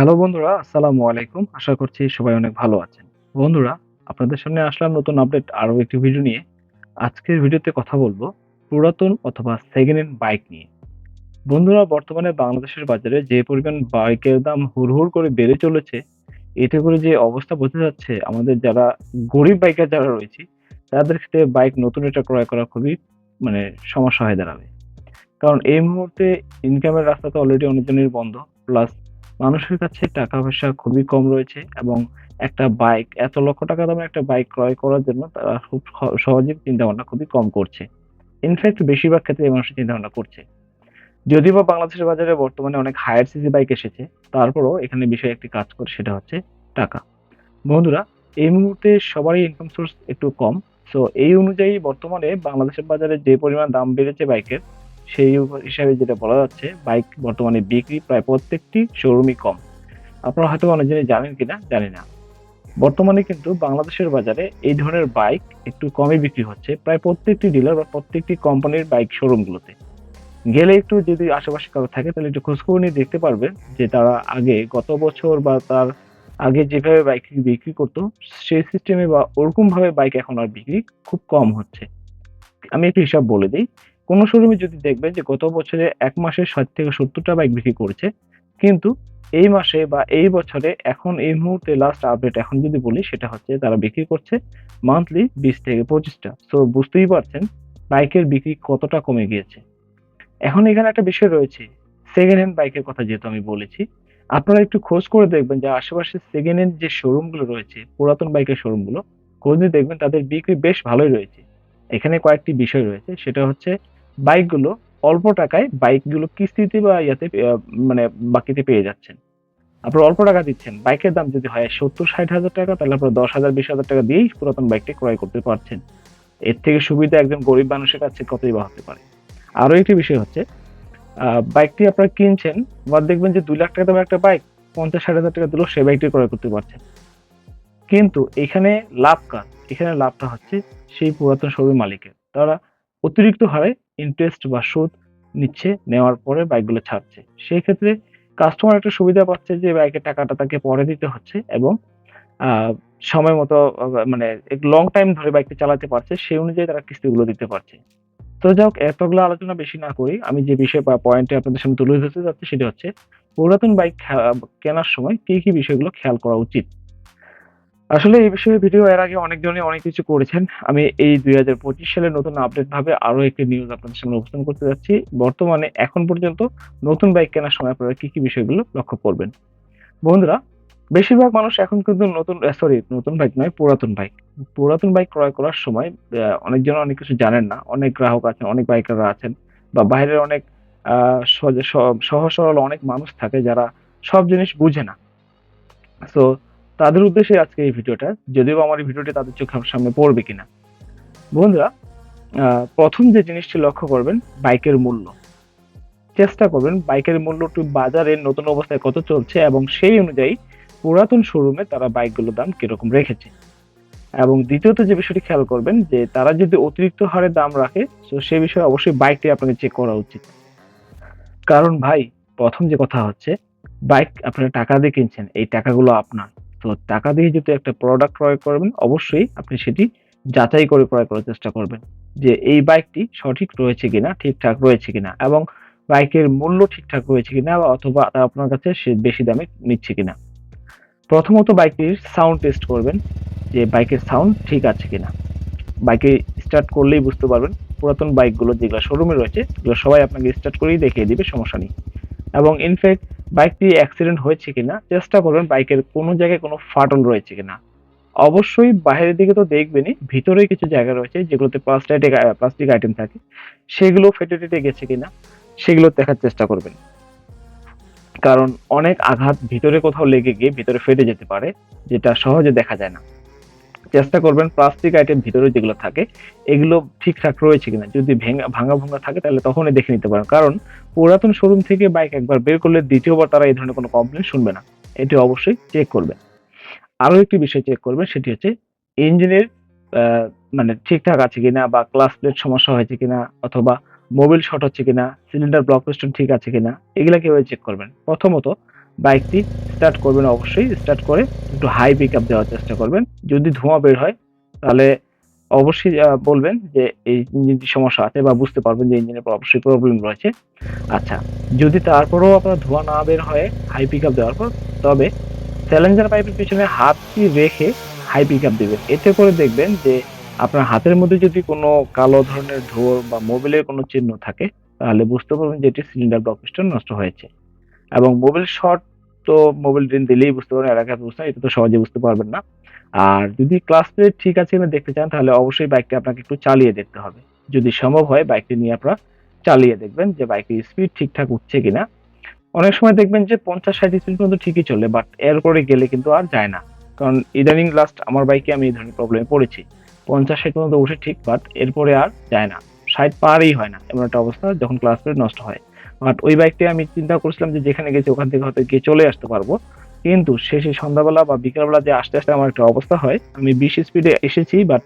Hello বন্ধুরা, আসসালামু আলাইকুম। আশা করছি সবাই অনেক ভালো আছেন। বন্ধুরা, আপনাদের সামনে আসলাম নতুন আপডেট আরও একটি ভিডিও নিয়ে। আজকের ভিডিওতে কথা বলব পুরাতন অথবা সেকেন্ড হ্যান্ড বাইক নিয়ে। বন্ধুরা, বর্তমানে বাংলাদেশের বাজারে যে পরিমাণ বাইকের দাম হুড় করে বেড়ে চলেছে, এতে করে যে অবস্থা বোঝা যাচ্ছে, আমাদের যারা গরিব বাইকার যারা রয়েছে, তাদের ক্ষেত্রে বাইক নতুন এটা ক্রয় করা খুবই মানে সমস্যা হয়ে দাঁড়াবে। কারণ এই মুহূর্তে ইনকামের রাস্তা তো অলরেডি অনেকজনের বন্ধ প্লাস মানুষের কাছে টাকা পয়সা খুবই কম রয়েছে এবং একটা বাইক, এত লক্ষ টাকা দামের একটা বাইক ক্রয় করার জন্য তারা খুব সহজে চিন্তা ভাবনা খুবই কম করছে। ইনফ্যাক্ট বেশিরভাগ ক্ষেত্রে এই মানুষ চিন্তা ভাবনা করছে। যদিও বা বাংলাদেশের বাজারে বর্তমানে অনেক হায়ার সিসি বাইক এসেছে, তারপরও এখানে বিষয় একটি কাজ করে, সেটা হচ্ছে টাকা। বন্ধুরা, এই মুহূর্তে সবারই ইনকাম সোর্স একটু কম। সো এই অনুযায়ী বর্তমানে বাংলাদেশের বাজারে যে পরিমাণ দাম বেড়েছে বাইকের সেই হিসাবে যেটা বলা যাচ্ছে, বাইক বর্তমানে বিক্রি প্রায় প্রত্যেকটি শোরুমই কম। আপনারা হয়তো অনেক জিনিস জানেন কিনা, জানি না। বর্তমানে কিন্তু বাংলাদেশের বাজারে এই ধরনের বাইক একটু কমই বিক্রি হচ্ছে, প্রায় প্রত্যেকটি ডিলার বা প্রত্যেকটি কোম্পানির বাইক শোরুমগুলোতে গেলে একটু যদি আশেপাশে কারও থাকে, তাহলে একটু খোঁজখবর নিয়ে দেখতে পারবেন যে তারা আগে গত বছর বা তার আগে যেভাবে বাইক বিক্রি করতো, সেই সিস্টেমে বা ওরকমভাবে বাইক এখন আর বিক্রি খুব কম হচ্ছে। আমি একটু হিসাব বলে দিই কোনো শোরুমে যদি দেখবেন যে গত বছরে এক মাসে ষাট থেকে সত্তরটা বাইক বিক্রি করেছে, কিন্তু এই মাসে বা এই বছরে এখন এই মুহূর্তে লাস্ট আপডেট এখন যদি বলি, সেটা হচ্ছে তারা বিক্রি করছে মান্থলি বিশ থেকে পঁচিশটা। সো বুঝতেই পারছেন বাইকের বিক্রি কতটা কমে গিয়েছে। এখন এখানে একটা বিষয় রয়েছে সেকেন্ড হ্যান্ড বাইকের কথা যেহেতু আমি বলেছি, আপনারা একটু খোঁজ করে দেখবেন যে আশেপাশে সেকেন্ড হ্যান্ড যে শোরুমগুলো রয়েছে, পুরাতন বাইকের শোরুমগুলো খোঁজ নিয়ে দেখবেন তাদের বিক্রি বেশ ভালোই রয়েছে। এখানে কয়েকটি বিষয় রয়েছে, সেটা হচ্ছে বাইকগুলো অল্প টাকায় বাইকগুলো কিস্তিতে বা ইয়াতে মানে বাকিতে পেয়ে যাচ্ছেন। আপনারা অল্প টাকা দিচ্ছেন, বাইকের দাম যদি হয় সত্তর ষাট হাজার টাকা, তাহলে আপনার দশ হাজার, বিশ হাজার টাকা দিয়েই পুরাতন বাইকটি ক্রয় করতে পারছেন। এর থেকে সুবিধা একজন গরিব মানুষের কাছে কতই বা হতে পারে। আরও একটি বিষয় হচ্ছে বাইকটি আপনারা কিনছেন, বা দেখবেন যে দুই লাখ টাকা দামের একটা বাইক, পঞ্চাশ ষাট হাজার টাকা দিলেও সে বাইকটি ক্রয় করতে পারছেন। কিন্তু এখানে লাভ কার এখানে লাভটা হচ্ছে সেই পুরাতন শোরুম মালিকের। তারা অতিরিক্ত হারে ইন্টারেস্ট বা সুদ নিচ্ছে, নেওয়ার পরে বাইকগুলো ছাড়ছে। সেই ক্ষেত্রে কাস্টমার একটা সুবিধা পাচ্ছে যে বাইকের টাকাটা তাকে পরে দিতে হচ্ছে এবং সময় মতো মানে লং টাইম ধরে বাইকটি চালাতে পারছে, সেই অনুযায়ী তারা কিস্তিগুলো দিতে পারছে। তো যাই হোক এতগুলো আলোচনা বেশি না করি আমি যে বিষয় বা পয়েন্টে আপনাদের সামনে তুলে ধরতে যাচ্ছি, সেটা হচ্ছে পুরাতন বাইক কেনার সময় কি কি বিষয়গুলো খেয়াল করা উচিত? আসলে এই বিষয়ে ভিডিও এর আগে অনেকজনই অনেক কিছু করেছেন। আমি এই দুই হাজার পঁচিশ সালে নতুন আপডেট ভাবে আরও একটি নিউজ আপনাদের সামনে উপস্থাপন করতে যাচ্ছি। বর্তমানে এখন পর্যন্ত নতুন বাইক কেনার সময় আপনারা কি কি বিষয়গুলো লক্ষ্য করবেন? বন্ধুরা, বেশিরভাগ মানুষ এখন কিন্তু নতুন সরি নতুন বাইক নয়, পুরাতন বাইক পুরাতন বাইক ক্রয় করার সময় অনেকজন অনেক কিছু জানেন না। অনেক গ্রাহক আছেন, অনেক বাইকাররা আছেন বা বাইরের অনেক সহজ- সহ- সহজ সরল অনেক মানুষ থাকে যারা সব জিনিস বুঝে না। তো তাদের উদ্দেশ্যে আজকে এই ভিডিওটা, যদিও আমার এই ভিডিওটি তাদের চোখের সামনে পড়বে কিনা। বন্ধুরা প্রথম যে জিনিসটি লক্ষ্য করবেন, বাইকের মূল্য। চেষ্টা করবেন বাইকের মূল্যটি বাজারে নতুন অবস্থায় কত চলছে এবং সেই অনুযায়ী পুরাতন শোরুমে তারা বাইকগুলোর দাম কীরকম রেখেছে। এবং দ্বিতীয়ত যে বিষয়টি খেয়াল করবেন, যে তারা যদি অতিরিক্ত হারে দাম রাখে, তো সে বিষয়ে অবশ্যই বাইকটি আপনাকে চেক করা উচিত। কারণ ভাই, প্রথম যে কথা হচ্ছে, বাইক আপনারা টাকা দিয়ে কিনছেন, এই টাকাগুলো আপনার। তো টাকা দিয়ে যদি একটা প্রোডাক্ট ক্রয় করবেন, অবশ্যই আপনি সেটি যাচাই করে ক্রয় করার চেষ্টা করবেন যে এই বাইকটি সঠিক রয়েছে কিনা, ঠিকঠাক রয়েছে কিনা এবং বাইকের মূল্য ঠিকঠাক রয়েছে কিনা অথবা আপনার কাছে সে বেশি দামে নিচ্ছে কিনা। প্রথমত বাইকটির সাউন্ড টেস্ট করবেন যে বাইকের সাউন্ড ঠিক আছে কিনা। বাইকে স্টার্ট করলেই বুঝতে পারবেন পুরাতন বাইকগুলো যেগুলো শোরুমে রয়েছে, এগুলো সবাই আপনাকে স্টার্ট করেই দেখিয়ে দিবে, সমস্যা নেই। এবং ইনফ্যাক্ট বাইকটি অ্যাক্সিডেন্ট হয়েছে কিনা, চেষ্টা করবেন বাইকের কোনো জায়গায় কোনো ফাটল রয়েছে কিনা। অবশ্যই বাইরের দিকে তো দেখবেনই, ভিতরে কিছু জায়গা রয়েছে যেগুলোতে প্লাস্টিক প্লাস্টিক আইটেম থাকে। সেগুলো ফেটে টেটে গেছে কিনা, সেগুলো দেখার চেষ্টা করবেন। কারণ অনেক আঘাত ভিতরে কোথাও লেগে গিয়ে ভিতরে ফেটে যেতে পারে, যেটা সহজে দেখা যায় না। চেষ্টা করবেন প্লাস্টিক আইটেম ভিতরে যেগুলো থাকে, এগুলো ঠিকঠাক রয়েছে কিনা। যদি ভেঙা, ভাঙা ভঙ্গা থাকে, তাহলে তখনই দেখে নিতে পারেন। কারণ পুরাতন শোরুম থেকে বাইক একবার বের করলে দ্বিতীয়বার তারা এই ধরনের কোনো কমপ্লেন শুনবে না। এটি অবশ্যই চেক করবেন। আরও একটি বিষয় চেক করবেন, সেটি হচ্ছে ইঞ্জিনের মানে ঠিকঠাক আছে কিনা বা ক্লাস প্লেট সমস্যা হয়েছে কিনা, অথবা মোবিল শর্ট হচ্ছে কিনা সিলিন্ডার ব্লক পিস্টন ঠিক আছে কিনা, এগুলা কীভাবে চেক করবেন? প্রথমত বাইকটি স্টার্ট করবেন অবশ্যই। স্টার্ট করে একটু হাই পিক আপ দেওয়ার চেষ্টা করবেন। যদি ধোঁয়া বের হয়, তাহলে অবশ্যই বলবেন যে এই ইঞ্জিনটি সমস্যা আছে বা বুঝতে পারবেন যে ইঞ্জিনের অবশ্যই প্রবলেম রয়েছে। আচ্ছা যদি তারপরেও আপনার ধোঁয়া না বের হয় হাই পিক আপ দেওয়ার পর, তবে চ্যালেঞ্জার পাইপের পিছনে হাতটি রেখে হাই পিক আপ দেবেন। এতে করে দেখবেন যে আপনার হাতের মধ্যে যদি কোনো কালো ধরনের ধোঁয়া বা মোবিলের কোনো চিহ্ন থাকে, তাহলে বুঝতে পারবেন যে এটি সিলিন্ডার ব্লক পিস্টন নষ্ট হয়েছে। এবং মোবাইল শর্ট তো মোবাইল ড্রেন দিলেই বুঝতে পারবেন এলাকা বুঝতে এটা তো সহজে বুঝতে পারবেন না। আর যদি ক্লাস প্লেট ঠিক আছে কিনা দেখতে চান, তাহলে অবশ্যই বাইকটি আপনাকে একটু চালিয়ে দেখতে হবে। যদি সম্ভব হয় বাইকটি নিয়ে আপনারা চালিয়ে দেখবেন যে বাইকের স্পিড ঠিকঠাক উঠছে কিনা। অনেক সময় দেখবেন যে পঞ্চাশ, ষাট স্পিড পর্যন্ত ঠিকই চলে বাট এর করে গেলে কিন্তু আর যায় না। কারণ ইদানিং লাস্ট আমার বাইকে আমি এই ধরনের প্রবলেমে পড়েছি। পঞ্চাশ, ষাট পর্যন্ত উঠে ঠিক বাট এরপরে আর যায় না। ষাট পারই হয় না, এমন একটা অবস্থা যখন ক্লাস প্লেট নষ্ট হয়। বাট ওই বাইকটি আমি চিন্তা করছিলাম যে যেখানে গেছি ওখান থেকে হয়তো গিয়ে চলে আসতে পারব। কিন্তু শেষে সন্ধ্যাবেলা বা বিকালবেলা যে আসতে আসতে আমার একটা অবস্থা হয়, আমি বিশ স্পিডে এসেছি বাট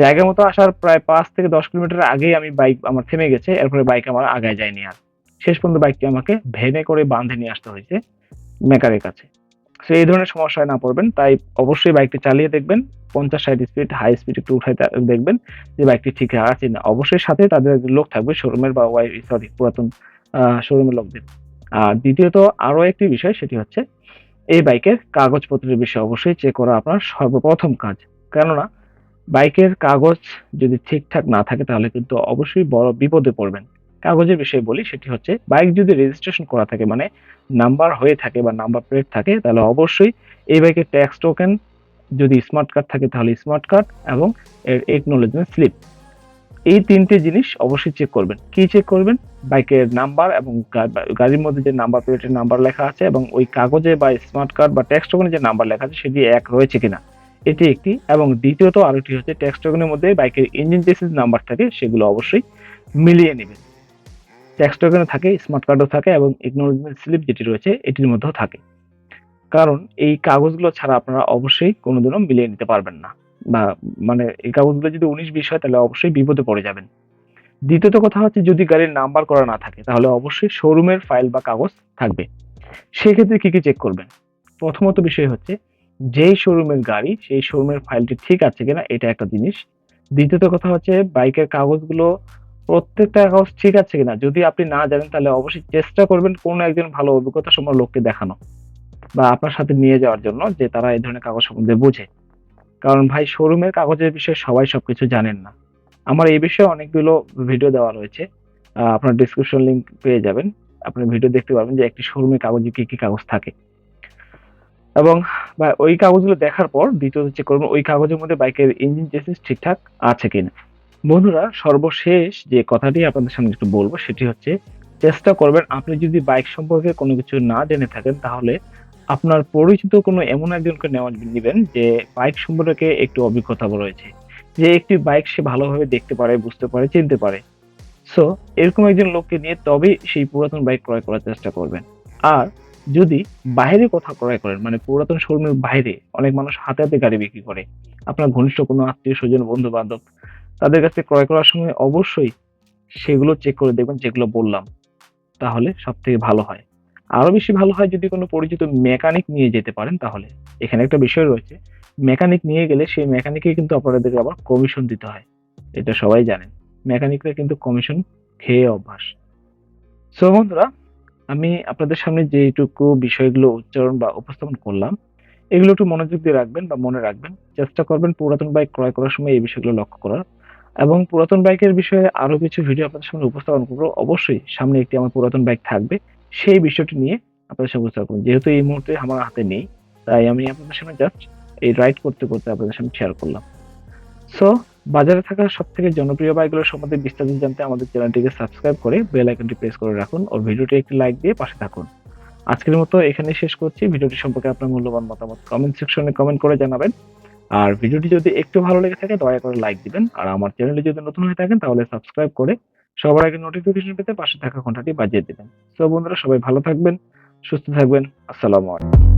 জায়গা মতো আসার প্রায় পাঁচ থেকে দশ কিলোমিটার আগেই আমি বাইক আমার থেমে গেছে, এরপরে বাইক আমার আগায় যায়নি আর। শেষ পর্যন্ত বাইকটি আমাকে ভেনে করে বাঁধে নিয়ে আসতে হয়েছে মেকারের কাছে। সো এই ধরনের সমস্যায় না পড়বেন, তাই অবশ্যই বাইকটি চালিয়ে দেখবেন, পঞ্চাশ ষাট স্পিড হাই স্পিড একটু উঠাই দেখবেন যে বাইকটি ঠিক আছে না। অবশ্যই সাথে তাদের লোক থাকবে শোরুমের বা ওয়াই সরি পুরাতন শোরুমের লোকদের আর দ্বিতীয়ত আরও একটি বিষয়, সেটি হচ্ছে এই বাইকের কাগজপত্রের বিষয়ে অবশ্যই চেক করা আপনার সর্বপ্রথম কাজ। কেননা বাইকের কাগজ যদি ঠিকঠাক না থাকে, তাহলে কিন্তু অবশ্যই বড় বিপদে পড়বেন। কাগজের বিষয়ে বলি, সেটি হচ্ছে বাইক যদি রেজিস্ট্রেশন করা থাকে মানে নাম্বার হয়ে থাকে বা নাম্বার প্লেট থাকে, তাহলে অবশ্যই এই বাইকের ট্যাক্স টোকেন যদি স্মার্ট কার্ড থাকে, তাহলে স্মার্ট কার্ড এবং এর একনোলেজমেন্ট স্লিপ এই তিনটে জিনিস অবশ্যই চেক করবেন। কি চেক করবেন? বাইকের নাম্বার এবং গাড়ির মধ্যে যে নাম্বার প্লেটের নাম্বার লেখা আছে এবং ওই কাগজে বা স্মার্ট কার্ড বা ট্যাক্স টোকেনে যে নাম্বার লেখা আছে সেটি এক রয়েছে কিনা। এটি একটি এবং দ্বিতীয়ত আরেকটি হচ্ছে ট্যাক্স টোকেনের মধ্যে বাইকের ইঞ্জিন চেসিস নাম্বার থাকে সেগুলো অবশ্যই মিলিয়ে নেবেন। ট্যাক্স টোকেনে থাকে স্মার্ট কার্ডও থাকে এবং একনোলেজমেন্ট স্লিপ যেটি রয়েছে এটির মধ্যেও থাকে। কারণ এই কাগজগুলো ছাড়া আপনারা অবশ্যই কোনোদিনও মিলিয়ে নিতে পারবেন না। বা মানে এই কাগজগুলো যদি উনিশ বিশ হয়, তাহলে অবশ্যই বিপদে পড়ে যাবেন। দ্বিতীয়ত কথা হচ্ছে, যদি গাড়ির নাম্বার করা না থাকে, তাহলে অবশ্যই শোরুমের ফাইল বা কাগজ থাকবে। সেক্ষেত্রে কি কি চেক করবেন? প্রথমত বিষয় হচ্ছে, যেই শোরুমের গাড়ি, সেই শোরুমের ফাইলটি ঠিক আছে কিনা, এটা একটা জিনিস। দ্বিতীয়ত কথা হচ্ছে, বাইকের কাগজগুলো, প্রত্যেকটা কাগজ ঠিক আছে কিনা? যদি আপনি না জানেন, তাহলে অবশ্যই চেষ্টা করবেন কোনো একজন ভালো অভিজ্ঞতা সম্পন্ন লোককে দেখানো বা আপনার সাথে নিয়ে যাওয়ার জন্য, যে তারা এই ধরনের কাগজ সম্বন্ধে বোঝে। কারণ ভাই শোরুমের কাগজের বিষয়ে সবাই সবকিছু জানেন না। আমার এই বিষয়ে অনেকগুলো ভিডিও দেওয়া রয়েছে। আপনার ডিসক্রিপশন লিংক পেয়ে যাবেন। আপনি ভিডিও দেখতে পারবেন যে একটি শোরুমের কাগজে কি কি কাগজ থাকে। এবং ওই কাগজগুলো দেখার পর দ্বিতীয়ত চেক করবেন ওই কাগজের মধ্যে বাইকের ইঞ্জিন চেসিস ঠিকঠাক আছে কিনা। বন্ধুরা, সর্বশেষ যে কথাটি আপনাদের সামনে একটু বলব, সেটি হচ্ছে, চেষ্টা করবেন আপনি যদি বাইক সম্পর্কে কোনো কিছু না জেনে থাকেন, তাহলে আপনার পরিচিত কোনো এমন একজনকে নেওয়া নেবেন যে বাইক সম্পর্কে একটু অভিজ্ঞতা রয়েছে যে একটি বাইক সে ভালোভাবে দেখতে পারে, বুঝতে পারে, চিনতে পারে। সো এরকম একজন লোককে নিয়ে তবেই সেই পুরাতন বাইক ক্রয় করার চেষ্টা করবেন। আর যদি বাইরে কোথাও ক্রয় করেন মানে পুরাতন শোরুমের বাইরে অনেক মানুষ হাতে হাতে গাড়ি বিক্রি করে, আপনার ঘনিষ্ঠ কোনো আত্মীয় স্বজন বন্ধু বান্ধব তাদের কাছে ক্রয় করার সময় অবশ্যই সেগুলো চেক করে দেখবেন, যেগুলো বললাম, তাহলে সব থেকে ভালো হয়। আরও বেশি ভালো হয় যদি কোনো পরিচিত মেকানিক নিয়ে যেতে পারেন তাহলে। এখানে একটা বিষয় রয়েছে মেকানিক নিয়ে গেলে সেই মেকানিকে কিন্তু আপনাদেরকে আবার কমিশন দিতে হয়। এটা সবাই জানেন। মেকানিকরা কিন্তু কমিশন খেয়ে অভ্যাস। সো বন্ধুরা, আমি আপনাদের সামনে যেটুকু বিষয়গুলো উচ্চারণ বা উপস্থাপন করলাম, এগুলো একটু মনোযোগ দিয়ে রাখবেন বা মনে রাখবেন। চেষ্টা করবেন পুরাতন বাইক ক্রয় করার সময় এই বিষয়গুলো লক্ষ্য করার। এবং পুরাতন বাইকের বিষয়ে আরও কিছু ভিডিও আপনাদের সামনে উপস্থাপন করব। অবশ্যই সামনে একটি আমার পুরাতন বাইক থাকবে। সেই বিষয়টি নিয়ে আপনাদের সামনে উপস্থাপন। যেহেতু এই মুহূর্তে আমার হাতে নেই, তাই আমি আপনাদের সামনে জাস্ট এই রাইড করতে করতে আপনাদের সামনে শেয়ার করলাম। সো বাজারে থাকা সব থেকে জনপ্রিয় বাইকগুলোর সম্বন্ধে বিস্তারিত জানতে আমাদের চ্যানেলটিকে সাবস্ক্রাইব করে বেল আইকনটি প্রেস করে রাখুন ও ভিডিওটি একটি লাইক দিয়ে পাশে থাকুন। আজকের মতো এখানে শেষ করছি। ভিডিওটি সম্পর্কে আপনার মূল্যবান মতামত কমেন্ট সেকশনে কমেন্ট করে জানাবেন। আর ভিডিওটি যদি একটু ভালো লেগে থাকে, দয়া করে লাইক দিবেন। আর আমার চ্যানেলে যদি নতুন হয়ে থাকেন, তাহলে সাবস্ক্রাইব করে সবার আগে নোটিফিকেশন পেতে পাশে থাকা ঘন্টাটি বাজিয়ে দেবেন। তো বন্ধুরা সবাই ভালো থাকবেন, সুস্থ থাকবেন। আসসালামু আলাইকুম।